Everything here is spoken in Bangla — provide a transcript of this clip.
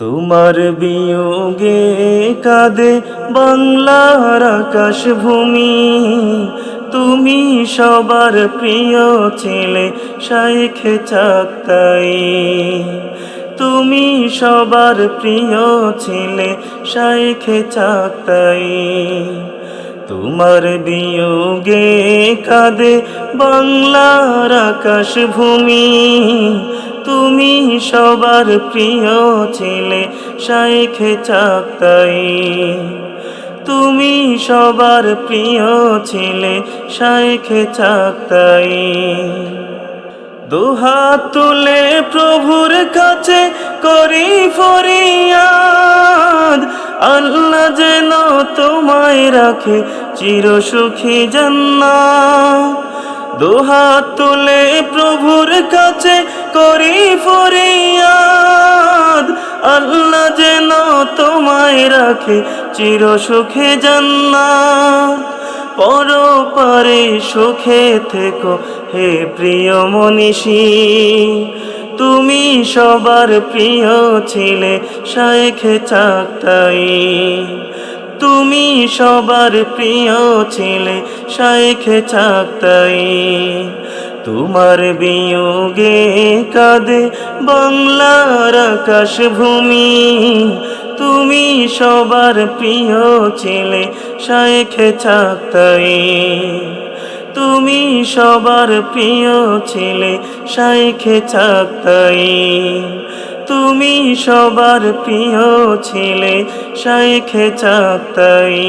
তোমার বিয়োগে কাঁদে বাংলার আকাশ ভূমি তুমি সবার প্রিয় ছেলে শাইখে চাকতাই। তুমি সবার প্রিয় ছেলে শাইখে চাকতাই। তোমার বিয়োগে কাঁদে বাংলার আকাশ ভূমি তুমি সবার প্রিয় ছেলে, শাইখে চাকতাই তুমি সবার প্রিয় ছেলে, শাইখে চাকতাই দুহাত তুলে প্রভুর কাছে করি ফরিয়াদ, আল্লাহ যেন তোমায় রাখে চির সুখী জান্নাত। দুহাত তুলে প্রভুর কাছে করি ফরিয়াদ। আল্লাহ যেন তোমায় রাখে চির সুখে জান্নাত। পরপারে সুখে থেকো হে প্রিয় মনীষী। তুমি সবার প্রিয় ছিলে শাইখে চাকতাই। তুমি সবার প্রিয় ছিলে শাইখে চাকতাই। তোমার বিয়োগে কাঁদে বাংলার আকাশ ভূমি তুমি সবার প্রিয় ছিলে শাইখে চাকতাই তুমি সবার প্রিয় ছিলে শাইখে চাকতাই তুমি সবার প্রিয় ছিলে শাইখে চাকতাই